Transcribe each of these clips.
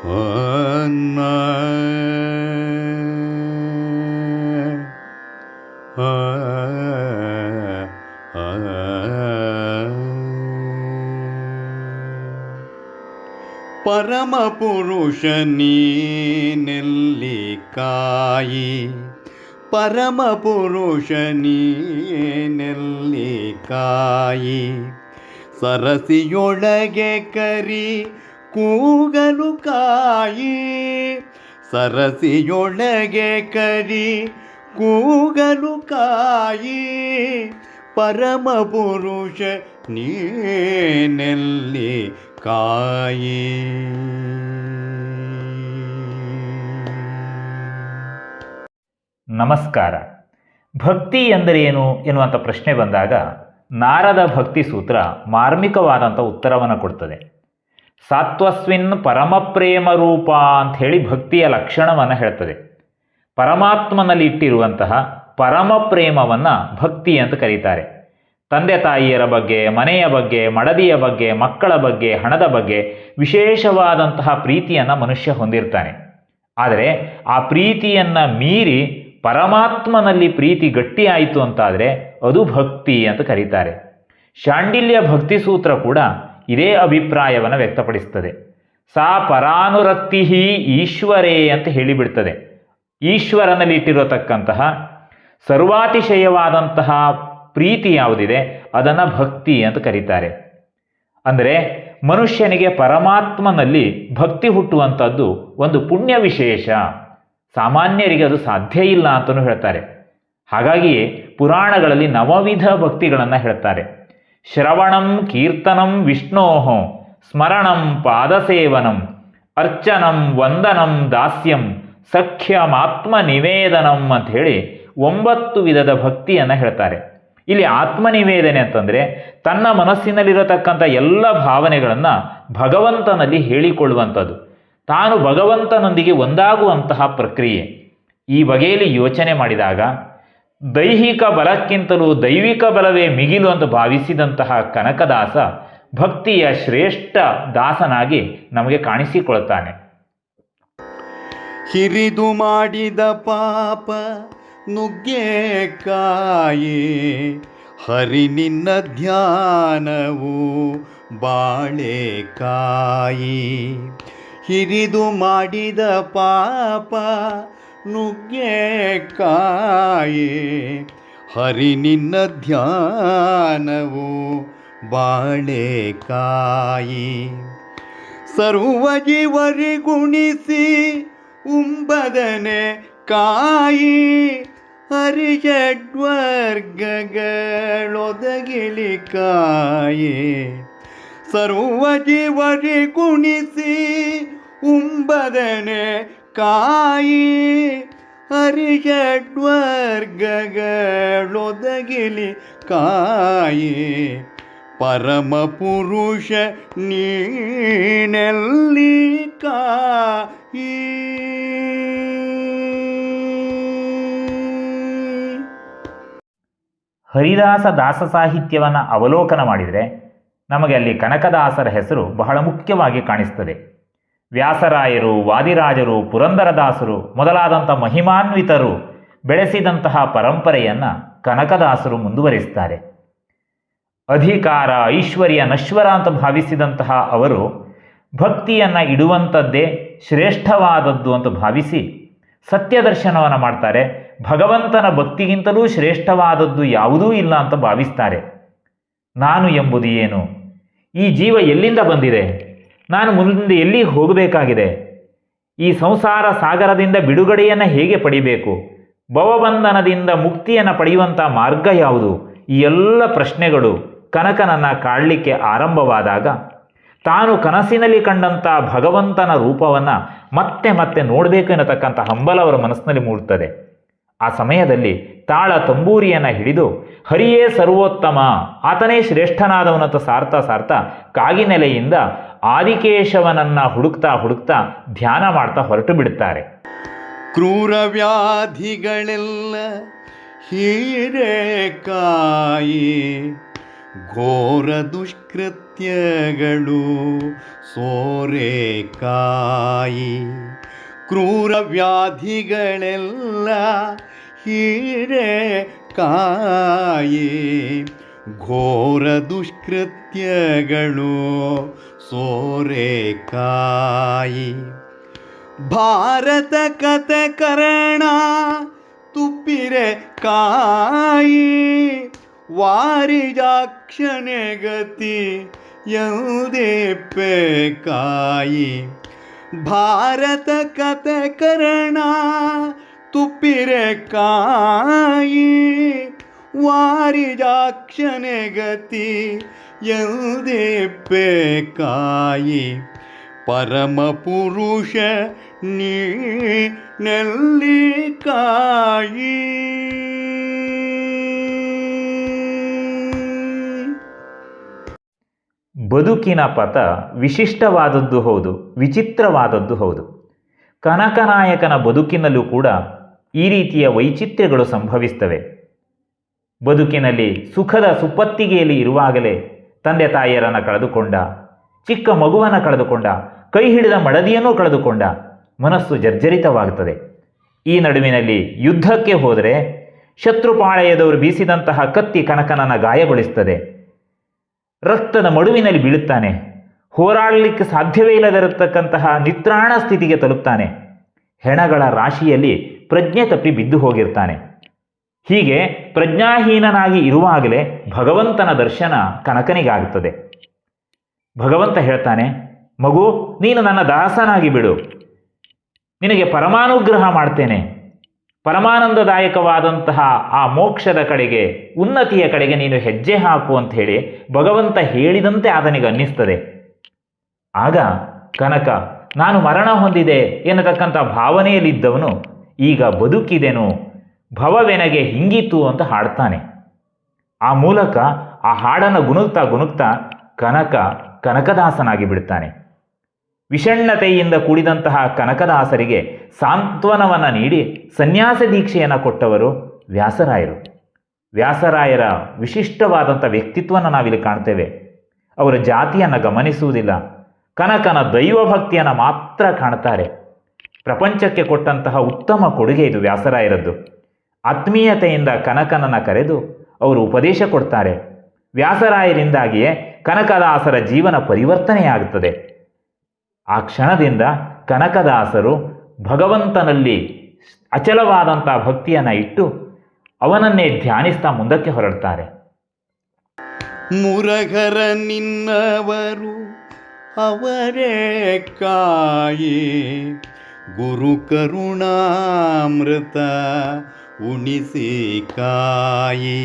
ಪರಮ ಪುರುಷ ನೀನೆಲ್ಲಿ ಕಾಯಿ. ಪರಮ ಪುರುಷ ನೀನೆಲ್ಲಿ ಕಾಯಿ. ಸರಸಿಯೊಳಗೆ ಕರಿ ಕೂಗಲು ಕಾಯಿ, ಸರಸಿಯೊಳಗೆ ಕರಿ, ಕೂಗಲು ಕಾಯಿ, ಪರಮ ಪುರುಷ ನೀನೆಲ್ಲಿ ಕಾಯಿ? ನಮಸ್ಕಾರ. ಭಕ್ತಿ ಎಂದರೇನು ಎನ್ನುವಂಥ ಪ್ರಶ್ನೆ ಬಂದಾಗ ನಾರದ ಭಕ್ತಿ ಸೂತ್ರ ಮಾರ್ಮಿಕವಾದಂಥ ಉತ್ತರವನ್ನು ಕೊಡ್ತದೆ. ಸಾತ್ವಸ್ವಿನ್ ಪರಮಪ್ರೇಮ ರೂಪ ಅಂತ ಹೇಳಿ ಭಕ್ತಿಯ ಲಕ್ಷಣವನ್ನು ಹೇಳ್ತದೆ. ಪರಮಾತ್ಮನಲ್ಲಿ ಇಟ್ಟಿರುವಂತಹ ಪರಮ ಪ್ರೇಮವನ್ನು ಭಕ್ತಿ ಅಂತ ಕರೀತಾರೆ. ತಂದೆ ತಾಯಿಯರ ಬಗ್ಗೆ, ಮನೆಯ ಬಗ್ಗೆ, ಮಡದಿಯ ಬಗ್ಗೆ, ಮಕ್ಕಳ ಬಗ್ಗೆ, ಹಣದ ಬಗ್ಗೆ ವಿಶೇಷವಾದಂತಹ ಪ್ರೀತಿಯನ್ನು ಮನುಷ್ಯ ಹೊಂದಿರ್ತಾನೆ. ಆದರೆ ಆ ಪ್ರೀತಿಯನ್ನು ಮೀರಿ ಪರಮಾತ್ಮನಲ್ಲಿ ಪ್ರೀತಿ ಗಟ್ಟಿಯಾಯಿತು ಅಂತಾದರೆ ಅದು ಭಕ್ತಿ ಅಂತ ಕರೀತಾರೆ. ಶಾಂಡಿಲ್ಯ ಭಕ್ತಿ ಸೂತ್ರ ಕೂಡ ಇದೇ ಅಭಿಪ್ರಾಯವನ್ನು ವ್ಯಕ್ತಪಡಿಸ್ತದೆ. ಸಾ ಪರಾನುರಕ್ತಿ ಈಶ್ವರೇ ಅಂತ ಹೇಳಿಬಿಡ್ತದೆ. ಈಶ್ವರನಲ್ಲಿ ಇಟ್ಟಿರತಕ್ಕಂತಹ ಸರ್ವಾತಿಶಯವಾದಂತಹ ಪ್ರೀತಿ ಯಾವುದಿದೆ? ಅದನ್ನು ಭಕ್ತಿ ಅಂತ ಕರೀತಾರೆ. ಅಂದರೆ ಮನುಷ್ಯನಿಗೆ ಪರಮಾತ್ಮನಲ್ಲಿ ಭಕ್ತಿ ಹುಟ್ಟುವಂಥದ್ದು ಒಂದು ಪುಣ್ಯ ವಿಶೇಷ. ಸಾಮಾನ್ಯರಿಗೆ ಅದು ಸಾಧ್ಯ ಇಲ್ಲ ಅಂತಲೂ ಹೇಳ್ತಾರೆ. ಹಾಗಾಗಿಯೇ ಪುರಾಣಗಳಲ್ಲಿ ನವವಿಧ ಭಕ್ತಿಗಳನ್ನು ಹೇಳ್ತಾರೆ. ಶ್ರವಣಂ ಕೀರ್ತನಂ ವಿಷ್ಣೋಃ, ಸ್ಮರಣಂ ಪಾದಸೇವನಂ, ಅರ್ಚನಂ ವಂದನಂ ದಾಸ್ಯಂ ಸಖ್ಯಮಾತ್ಮ ನಿವೇದನಂ ಹೇಳಿ ಒಂಬತ್ತು ವಿಧದ ಭಕ್ತಿಯನ್ನು ಹೇಳ್ತಾರೆ. ಇಲ್ಲಿ ಆತ್ಮನಿವೇದನೆ ಅಂತಂದರೆ ತನ್ನ ಮನಸ್ಸಿನಲ್ಲಿರತಕ್ಕಂಥ ಎಲ್ಲ ಭಾವನೆಗಳನ್ನು ಭಗವಂತನಲ್ಲಿ ಹೇಳಿಕೊಳ್ಳುವಂಥದ್ದು. ತಾನು ಭಗವಂತನೊಂದಿಗೆ ಒಂದಾಗುವಂತಹ ಪ್ರಕ್ರಿಯೆ. ಈ ಬಗೆಯಲ್ಲಿ ಯೋಚನೆ ಮಾಡಿದಾಗ ದೈಹಿಕ ಬಲಕ್ಕಿಂತಲೂ ದೈವಿಕ ಬಲವೇ ಮಿಗಿಲು ಅಂತ ಭಾವಿಸಿದಂತಹ ಕನಕದಾಸ ಭಕ್ತಿಯ ಶ್ರೇಷ್ಠ ದಾಸನಾಗಿ ನಮಗೆ ಕಾಣಿಸಿಕೊಳ್ತಾನೆ ಹಿರಿದು ಮಾಡಿದ ಪಾಪ ನುಗ್ಗೆಕಾಯಿ ಹರಿ ನಿನ್ನ ಧ್ಯಾನವು ಬಾಳೆಕಾಯಿ ಹಿರಿದು ಮಾಡಿದ ಪಾಪ ನುಗ್ಗೆಕಾಯಿ ಹರಿ ನಿನ್ನ ಧ್ಯಾನವು ಬಾಳೆಕಾಯಿ ಸರ್ವ ಜೀವರಿ ಗುಣಿಸಿ ಉಂಬದನೆ ಕಾಯಿ? ಹರಿಷಡ್ವರ್ಗಗಳೊದಗಿಲಿ ಕಾಯಿ? ಸರ್ವ ಜೀವರಿ ಗುಣಿಸಿ ಉಂಬದನೆ ಕಾಯಿ ಹರಿಷಡ್ವರ್ಗಗಳೊದಗಿಲಿ ಕಾಯಿ ಪರಮ ಪುರುಷ ನೀನೆಲ್ಲಿ ಕಾಯಿ? ಹರಿದಾಸ ದಾಸ ಸಾಹಿತ್ಯವನ್ನು ಅವಲೋಕನ ಮಾಡಿದರೆ ನಮಗೆ ಅಲ್ಲಿ ಕನಕದಾಸರ ಹೆಸರು ಬಹಳ ಮುಖ್ಯವಾಗಿ ಕಾಣಿಸ್ತದೆ. ವ್ಯಾಸರಾಯರು, ವಾದಿರಾಜರು, ಪುರಂದರದಾಸರು, ಮೊದಲಾದಂಥ ಮಹಿಮಾನ್ವಿತರು ಬೆಳೆಸಿದಂತಹ ಪರಂಪರೆಯನ್ನು ಕನಕದಾಸರು ಮುಂದುವರಿಸ್ತಾರೆ. ಅಧಿಕಾರ, ಐಶ್ವರ್ಯ, ನಶ್ವರ ಅಂತ ಭಾವಿಸಿದಂತಹ ಅವರು ಭಕ್ತಿಯನ್ನು ಇಡುವಂಥದ್ದೇ ಶ್ರೇಷ್ಠವಾದದ್ದು ಅಂತ ಭಾವಿಸಿ ಸತ್ಯದರ್ಶನವನ್ನು ಮಾಡ್ತಾರೆ. ಭಗವಂತನ ಭಕ್ತಿಗಿಂತಲೂ ಶ್ರೇಷ್ಠವಾದದ್ದು ಯಾವುದೂ ಇಲ್ಲ ಅಂತ ಭಾವಿಸ್ತಾರೆ. ನಾನು ಎಂಬುದು ಏನು? ಈ ಜೀವ ಎಲ್ಲಿಂದ ಬಂದಿದೆ? ನಾನು ಮುಂದೆ ಎಲ್ಲಿಗೆ ಹೋಗಬೇಕಾಗಿದೆ? ಈ ಸಂಸಾರ ಸಾಗರದಿಂದ ಬಿಡುಗಡೆಯನ್ನು ಹೇಗೆ ಪಡಿಬೇಕು? ಭವಬಂಧನದಿಂದ ಮುಕ್ತಿಯನ್ನು ಪಡೆಯುವಂಥ ಮಾರ್ಗ ಯಾವುದು? ಈ ಎಲ್ಲ ಪ್ರಶ್ನೆಗಳು ಕನಕನನ್ನು ಕಾಡಲಿಕ್ಕೆ ಆರಂಭವಾದಾಗ ತಾನು ಕನಸಿನಲ್ಲಿ ಕಂಡಂಥ ಭಗವಂತನ ರೂಪವನ್ನು ಮತ್ತೆ ಮತ್ತೆ ನೋಡಬೇಕು ಎನ್ನತಕ್ಕಂಥ ಹಂಬಲ ಅವರ ಮನಸ್ಸಿನಲ್ಲಿ ಮೂಡುತ್ತದೆ ಆ ಸಮಯದಲ್ಲಿ ತಾಳ ತಂಬೂರಿಯನ್ನು ಹಿಡಿದು, ಹರಿಯೇ ಸರ್ವೋತ್ತಮ, ಆತನೇ ಶ್ರೇಷ್ಠನಾದವನಂತ ಸಾರ್ಥ ಸಾರ್ಥ ಕಾಗಿನೆಲೆಯಿಂದ ಆದಿಕೇಶವನನ್ನು ಹುಡುಕ್ತಾ ಹುಡುಕ್ತಾ ಧ್ಯಾನ ಮಾಡ್ತಾ ಹೊರಟು ಬಿಡುತ್ತಾರೆ. ಕ್ರೂರ ವ್ಯಾಧಿಗಳೆಲ್ಲ ಹೀರೆಕಾಯಿ, ಘೋರ ದುಷ್ಕೃತ್ಯಗಳು ಸೋರೆಕಾಯಿ. ಕ್ರೂರ ವ್ಯಾಧಿಗಳೆಲ್ಲ ಹೀರೆ ಕಾಯಿ ಘೋರ ದುಷ್ಕೃತ್ಯಗಳು ಸೋರೆಕಾಯಿ ಭಾರತ ಕತೆ ಕರ್ಣ ತುಪ್ಪಿರೆ ಕಾಯಿ. ವಾರಿಜಾಕ್ಷಣೆ ಗತಿ ಪೇಕಾಯಿ. ಕಾಯಿ ಭಾರತ ಕತೆ ಕರ್ಣ ತುಪ್ಪಿರೆ ಕಾಯಿ. ವಾರಿಜಾಕ್ಷಣೆ ಗತಿ ಕಾಯಿ ಪರಮ ಪುರುಷ ನೀ ನೆಲ್ಲಿಕಾಯಿ ಬದುಕಿನ ಪಥ ವಿಶಿಷ್ಟವಾದದ್ದು ಹೌದು, ವಿಚಿತ್ರವಾದದ್ದು ಹೌದು. ಕನಕನಾಯಕನ ಬದುಕಿನಲ್ಲೂ ಕೂಡ ಈ ರೀತಿಯ ವೈಚಿತ್ರ್ಯಗಳು ಸಂಭವಿಸ್ತವೆ. ಬದುಕಿನಲ್ಲಿ ಸುಖದ ಸುಪ್ಪತ್ತಿಗೆಯಲ್ಲಿ ಇರುವಾಗಲೇ ತಂದೆ ತಾಯಿಯರನ್ನು ಕಳೆದುಕೊಂಡ, ಚಿಕ್ಕ ಮಗುವನ್ನು ಕಳೆದುಕೊಂಡ, ಕೈ ಹಿಡಿದ ಮಡದಿಯನ್ನು ಕಳೆದುಕೊಂಡ ಮನಸ್ಸು ಜರ್ಜರಿತವಾಗುತ್ತದೆ ಈ ನಡುವಿನಲ್ಲಿ ಯುದ್ಧಕ್ಕೆ ಹೋದರೆ ಶತ್ರುಪಾಳೆಯದವರು ಬೀಸಿದಂತಹ ಕತ್ತಿ ಕನಕನನ್ನು ಗಾಯಗೊಳಿಸ್ತದೆ. ರಕ್ತದ ಮಡುವಿನಲ್ಲಿ ಬೀಳುತ್ತಾನೆ. ಹೋರಾಡಲಿಕ್ಕೆ ಸಾಧ್ಯವೇ ಇಲ್ಲದಿರತಕ್ಕಂತಹ ನಿತ್ರಾಣ ಸ್ಥಿತಿಗೆ ತಲುಪ್ತಾನೆ. ಹೆಣಗಳ ರಾಶಿಯಲ್ಲಿ ಪ್ರಜ್ಞೆ ತಪ್ಪಿ ಬಿದ್ದು ಹೋಗಿರ್ತಾನೆ. ಹೀಗೆ ಪ್ರಜ್ಞಾಹೀನನಾಗಿ ಇರುವಾಗಲೇ ಭಗವಂತನ ದರ್ಶನ ಕನಕನಿಗಾಗುತ್ತದೆ ಭಗವಂತ ಹೇಳ್ತಾನೆ, ಮಗು, ನೀನು ನನ್ನ ದಾಸನಾಗಿ ಬಿಡು. ನಿನಗೆ ಪರಮಾನುಗ್ರಹ ಮಾಡ್ತೇನೆ. ಪರಮಾನಂದದಾಯಕವಾದಂತಹ ಆ ಮೋಕ್ಷದ ಕಡೆಗೆ, ಉನ್ನತಿಯ ಕಡೆಗೆ ನೀನು ಹೆಜ್ಜೆ ಹಾಕು ಅಂತ ಹೇಳಿ ಭಗವಂತ ಹೇಳಿದಂತೆ ಆತನಿಗೆ ಅನ್ನಿಸ್ತದೆ. ಆಗ ಕನಕ, ನಾನು ಮರಣ ಹೊಂದಿದೆ ಎನ್ನತಕ್ಕಂಥ ಭಾವನೆಯಲ್ಲಿದ್ದವನು ಈಗ ಬದುಕಿದೆನು. ಭವವೆನಗೆ ಹಿಂಗಿತು ಅಂತ ಹಾಡ್ತಾನೆ. ಆ ಮೂಲಕ ಆ ಹಾಡನ್ನು ಗುಣುಗ್ತಾ ಗುಣುಗ್ತಾ ಕನಕ ಕನಕದಾಸನಾಗಿ ಬಿಡ್ತಾನೆ. ವಿಷಣ್ಣತೆಯಿಂದ ಕೂಡಿದಂತಹ ಕನಕದಾಸರಿಗೆ ಸಾಂತ್ವನವನ್ನು ನೀಡಿ ಸನ್ಯಾಸ ದೀಕ್ಷೆಯನ್ನು ಕೊಟ್ಟವರು ವ್ಯಾಸರಾಯರು. ವ್ಯಾಸರಾಯರ ವಿಶಿಷ್ಟವಾದಂಥ ವ್ಯಕ್ತಿತ್ವವನ್ನು ನಾವಿಲ್ಲಿ ಕಾಣ್ತೇವೆ. ಅವರ ಜಾತಿಯನ್ನು ಗಮನಿಸುವುದಿಲ್ಲ. ಕನಕನ ದೈವಭಕ್ತಿಯನ್ನು ಮಾತ್ರ ಕಾಣ್ತಾರೆ. ಪ್ರಪಂಚಕ್ಕೆ ಕೊಟ್ಟಂತಹ ಉತ್ತಮ ಕೊಡುಗೆ ಇದು ವ್ಯಾಸರಾಯರದ್ದು. ಆತ್ಮೀಯತೆಯಿಂದ ಕನಕನನ್ನು ಕರೆದು ಅವರು ಉಪದೇಶ ಕೊಡ್ತಾರೆ. ವ್ಯಾಸರಾಯರಿಂದಾಗಿಯೇ ಕನಕದಾಸರ ಜೀವನ ಪರಿವರ್ತನೆಯಾಗುತ್ತದೆ. ಆ ಕ್ಷಣದಿಂದ ಕನಕದಾಸರು ಭಗವಂತನಲ್ಲಿ ಅಚಲವಾದಂಥ ಭಕ್ತಿಯನ್ನು ಇಟ್ಟು ಅವನನ್ನೇ ಧ್ಯಾನಿಸ್ತಾ ಮುಂದಕ್ಕೆ ಹೊರಡ್ತಾರೆ. ಮುರಘರ ನಿನ್ನವರು ಅವರೇ ಕಾಯಿ. ಗುರು ಕರುಣಾಮೃತ ಉಣಿಸಿ ಕಾಯಿ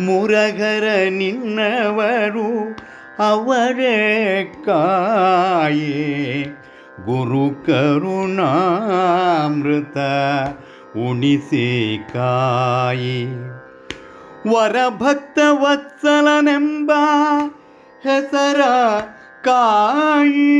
ಮುರಘರ ನಿನ್ನವರು ಅವರೇ ಕಾಯಿ ಗುರು ಕರುಣಾಮೃತ ಉಣಿಸಿ ಕಾಯಿ ವರಭಕ್ತ ವತ್ಸಲನೆಂಬ ಹೆಸರ ಕಾಯಿ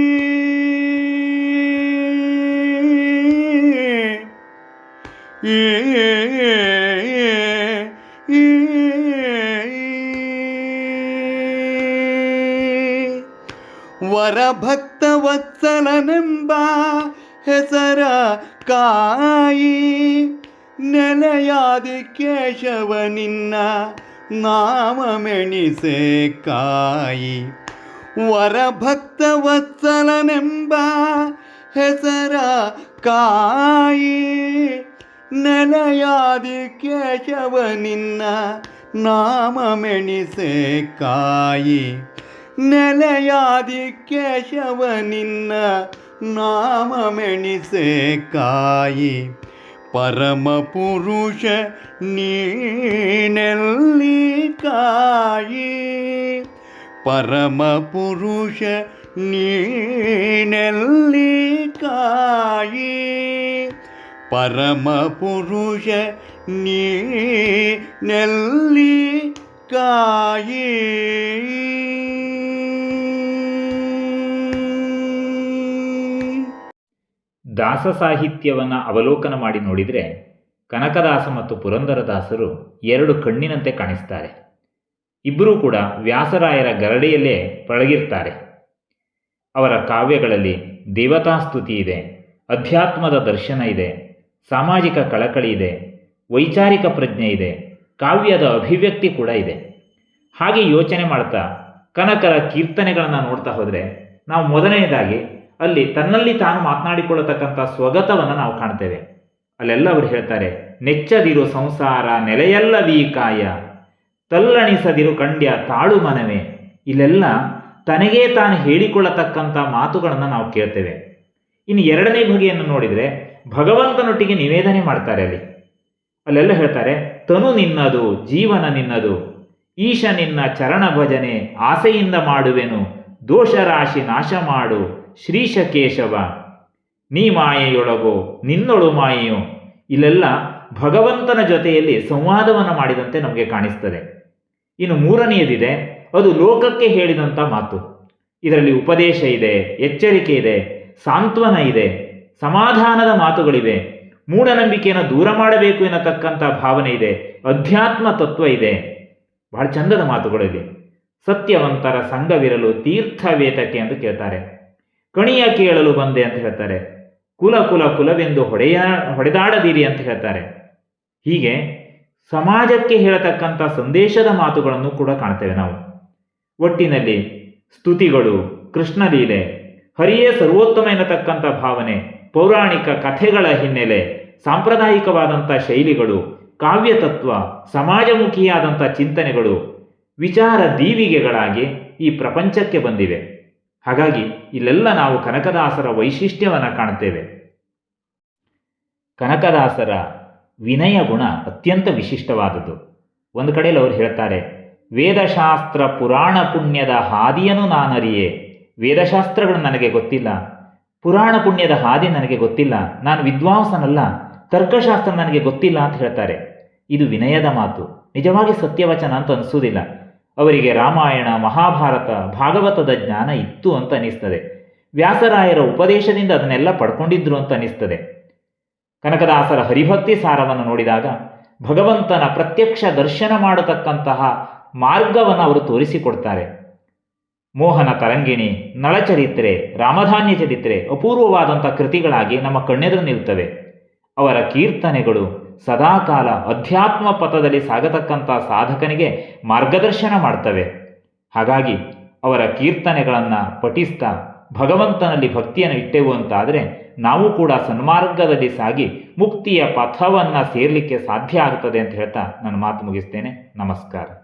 ವರಭಕ್ತ ವತ್ಸಲನೆಂಬ ಹೆಸರ ಕಾಯಿ ನೆಲೆಯಾದಿ ಕೇಶವ ನಿನ್ನ ನಾಮ ಮೆಣಿಸೆ ಕಾಯಿ. ವರಭಕ್ತ ವತ್ಸಲನೆಂಬ ಹೆಸರ ಕಾಯಿ ನೆಲೆಯಾದಿ ಕೇಶವ ನಿನ್ನ ನಾಮ ಮೆಣಿಸೆ ಕಾಯಿ. ನೆಲೆಯಾದಿ ಕೇಶವ ನಿನ್ನ ನಾಮ ಮೆಣಿಸೆ ಕಾಯಿ. ಪರಮ ಪುರುಷ ನೀನೆಲ್ಲಿ ಕಾಯಿ? ಪರಮ ಪುರುಷ ನೀನೆಲ್ಲಿ ಕಾಯಿ? ಪರಮ ಪುರುಷ ನೀನೆಲ್ಲಿ ಕಾಯಿ. ದಾಸ ಸಾಹಿತ್ಯವನ್ನು ಅವಲೋಕನ ಮಾಡಿ ನೋಡಿದರೆ, ಕನಕದಾಸ ಮತ್ತು ಪುರಂದರದಾಸರು ಎರಡು ಕಣ್ಣಿನಂತೆ ಕಾಣಿಸ್ತಾರೆ. ಇಬ್ಬರೂ ಕೂಡ ವ್ಯಾಸರಾಯರ ಗರಡಿಯಲ್ಲೇ ಪಳಗಿರ್ತಾರೆ. ಅವರ ಕಾವ್ಯಗಳಲ್ಲಿ ದೇವತಾ ಸ್ತುತಿ ಇದೆ, ಅಧ್ಯಾತ್ಮದ ದರ್ಶನ ಇದೆ ಸಾಮಾಜಿಕ ಕಳಕಳಿ ಇದೆ, ವೈಚಾರಿಕ ಪ್ರಜ್ಞೆ ಇದೆ, ಕಾವ್ಯದ ಅಭಿವ್ಯಕ್ತಿ ಕೂಡ ಇದೆ. ಹಾಗೆ ಯೋಚನೆ ಮಾಡ್ತಾ ಕನಕರ ಕೀರ್ತನೆಗಳನ್ನು ನೋಡ್ತಾ ಹೋದರೆ ನಾವು ಮೊದಲನೇದಾಗಿ ಅಲ್ಲಿ ತನ್ನಲ್ಲಿ ತಾನು ಮಾತನಾಡಿಕೊಳ್ಳತಕ್ಕಂಥ ಸ್ವಗತವನ್ನು ನಾವು ಕಾಣ್ತೇವೆ. ಅಲ್ಲೆಲ್ಲ ಅವರು ಹೇಳ್ತಾರೆ, ನೆಚ್ಚದಿರು ಸಂಸಾರ ನೆಲೆಯಲ್ಲ ಕಾಯ ತಲ್ಲಣಿಸದಿರು ಕಂಡ್ಯ ತಾಳು ಮನವೇ. ಇಲ್ಲೆಲ್ಲ ತನಗೇ ತಾನು ಹೇಳಿಕೊಳ್ಳತಕ್ಕಂಥ ಮಾತುಗಳನ್ನು ನಾವು ಕೇಳ್ತೇವೆ. ಇನ್ನು ಎರಡನೇ ಬಗೆಯನ್ನು ನೋಡಿದರೆ ಭಗವಂತನೊಟ್ಟಿಗೆ ನಿವೇದನೆ ಮಾಡ್ತಾರೆ ಅಲ್ಲಿ. ಅಲ್ಲೆಲ್ಲ ಹೇಳ್ತಾರೆ, ತನು ನಿನ್ನದು, ಜೀವನ ನಿನ್ನದು, ಈಶ ನಿನ್ನ ಚರಣ ಭಜನೆ, ಆಸೆಯಿಂದ ಮಾಡುವೆನು, ದೋಷರಾಶಿ ನಾಶ ಮಾಡು, ಶ್ರೀಶ ಕೇಶವ, ನೀ ಮಾಯೆಯೊಳಗೋ, ನಿನ್ನೊಳು ಮಾಯೆಯು. ಇಲ್ಲೆಲ್ಲ ಭಗವಂತನ ಜೊತೆಯಲ್ಲಿ ಸಂವಾದವನ್ನು ಮಾಡಿದಂತೆ ನಮಗೆ ಕಾಣಿಸ್ತದೆ. ಇನ್ನು ಮೂರನೆಯದಿದೆ, ಅದು ಲೋಕಕ್ಕೆ ಹೇಳಿದಂಥ ಮಾತು. ಇದರಲ್ಲಿ ಉಪದೇಶ ಇದೆ, ಎಚ್ಚರಿಕೆ ಇದೆ, ಸಾಂತ್ವನ ಇದೆ. ಸಮಾಧಾನದ ಮಾತುಗಳಿವೆ. ಮೂಢನಂಬಿಕೆಯನ್ನು ದೂರ ಮಾಡಬೇಕು ಎನ್ನತಕ್ಕಂಥ ಭಾವನೆ ಇದೆ. ಅಧ್ಯಾತ್ಮ ತತ್ವ ಇದೆ. ಬಹಳ ಚಂದದ ಮಾತುಗಳಿವೆ. ಸತ್ಯವಂತರ ಸಂಘವಿರಲು ತೀರ್ಥವೇತಕ್ಕೆ ಅಂತ ಕೇಳ್ತಾರೆ. ಕಣಿಯ ಕೇಳಲು ಬಂದೆ ಅಂತ ಹೇಳ್ತಾರೆ. ಕುಲ ಕುಲ ಕುಲವೆಂದು ಹೊಡೆಯ, ಹೊಡೆದಾಡದಿರಿ ಅಂತ ಹೇಳ್ತಾರೆ. ಹೀಗೆ ಸಮಾಜಕ್ಕೆ ಹೇಳತಕ್ಕಂಥ ಸಂದೇಶದ ಮಾತುಗಳನ್ನು ಕೂಡ ಕಾಣ್ತೇವೆ ನಾವು. ಒಟ್ಟಿನಲ್ಲಿ ಸ್ತುತಿಗಳು, ಕೃಷ್ಣಲೀಲೆ, ಹರಿಯೇ ಸರ್ವೋತ್ತಮ ಎನ್ನತಕ್ಕಂಥ ಭಾವನೆ ಪೌರಾಣಿಕ ಕಥೆಗಳ ಹಿನ್ನೆಲೆ, ಸಾಂಪ್ರದಾಯಿಕವಾದಂಥ ಶೈಲಿಗಳು, ಕಾವ್ಯತತ್ವ, ಸಮಾಜಮುಖಿಯಾದಂಥ ಚಿಂತನೆಗಳು, ವಿಚಾರ ದೀವಿಗೆಗಳಾಗಿ ಈ ಪ್ರಪಂಚಕ್ಕೆ ಬಂದಿವೆ. ಹಾಗಾಗಿ ಇಲ್ಲೆಲ್ಲ ನಾವು ಕನಕದಾಸರ ವೈಶಿಷ್ಟ್ಯವನ್ನು ಕಾಣ್ತೇವೆ. ಕನಕದಾಸರ ವಿನಯ ಗುಣ ಅತ್ಯಂತ ವಿಶಿಷ್ಟವಾದದ್ದು. ಒಂದು ಕಡೆಯಲ್ಲಿ ಅವರು ಹೇಳ್ತಾರೆ, ವೇದಶಾಸ್ತ್ರ ಪುರಾಣ ಪುಣ್ಯದ ಹಾದಿಯನ್ನು ನಾನರಿಯೇ. ವೇದಶಾಸ್ತ್ರಗಳು ನನಗೆ ಗೊತ್ತಿಲ್ಲ. ಪುರಾಣ ಪುಣ್ಯದ ಹಾದಿ ನನಗೆ ಗೊತ್ತಿಲ್ಲ. ನಾನು ವಿದ್ವಾಂಸನಲ್ಲ. ತರ್ಕಶಾಸ್ತ್ರ ನನಗೆ ಗೊತ್ತಿಲ್ಲ ಅಂತ ಹೇಳ್ತಾರೆ. ಇದು ವಿನಯದ ಮಾತು. ನಿಜವಾಗಿ ಸತ್ಯವಚನ ಅಂತ ಅನಿಸುವುದಿಲ್ಲ. ಅವರಿಗೆ ರಾಮಾಯಣ, ಮಹಾಭಾರತ, ಭಾಗವತದ ಜ್ಞಾನ ಇತ್ತು ಅಂತ ಅನಿಸ್ತದೆ ವ್ಯಾಸರಾಯರ ಉಪದೇಶದಿಂದ ಅದನ್ನೆಲ್ಲ ಪಡ್ಕೊಂಡಿದ್ರು ಅಂತ ಅನಿಸ್ತದೆ ಕನಕದಾಸರ ಹರಿಭಕ್ತಿ ಸಾರವನ್ನು ನೋಡಿದಾಗ ಭಗವಂತನ ಪ್ರತ್ಯಕ್ಷ ದರ್ಶನ ಮಾಡತಕ್ಕಂತಹ ಮಾರ್ಗವನ್ನು ಅವರು ತೋರಿಸಿಕೊಡ್ತಾರೆ. ಮೋಹನ ತರಂಗಿಣಿ ನಳಚರಿತ್ರೆ, ರಾಮಧಾನ್ಯ ಚರಿತ್ರೆ, ಅಪೂರ್ವವಾದಂಥ ಕೃತಿಗಳಾಗಿ ನಮ್ಮ ಕಣ್ಣೆದುರು ನಿಲ್ತವೆ. ಅವರ ಕೀರ್ತನೆಗಳು ಸದಾಕಾಲ ಅಧ್ಯಾತ್ಮ ಪಥದಲ್ಲಿ ಸಾಗತಕ್ಕಂಥ ಸಾಧಕನಿಗೆ ಮಾರ್ಗದರ್ಶನ ಮಾಡ್ತವೆ. ಹಾಗಾಗಿ ಅವರ ಕೀರ್ತನೆಗಳನ್ನು ಪಠಿಸ್ತಾ ಭಗವಂತನಲ್ಲಿ ಭಕ್ತಿಯನ್ನು ಇಟ್ಟೆವು ಅಂತಾದರೆ ನಾವು ಕೂಡ ಸನ್ಮಾರ್ಗದಲ್ಲಿ ಸಾಗಿ ಮುಕ್ತಿಯ ಪಥವನ್ನು ಸೇರಲಿಕ್ಕೆ ಸಾಧ್ಯ ಆಗ್ತದೆ ಅಂತ ಹೇಳ್ತಾ ನನ್ನ ಮಾತು ಮುಗಿಸ್ತೇನೆ. ನಮಸ್ಕಾರ.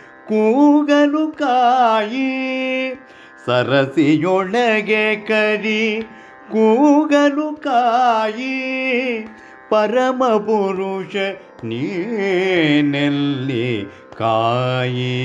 ಕೂಗಲು ಕಾಯಿ ಸರಸಿಯೊಳಗೆ ಕರಿ ಕೂಗಲು ಕಾಯಿ ಪರಮ ಪುರುಷ ನೀನೆಲ್ಲಿ ಕಾಯಿ?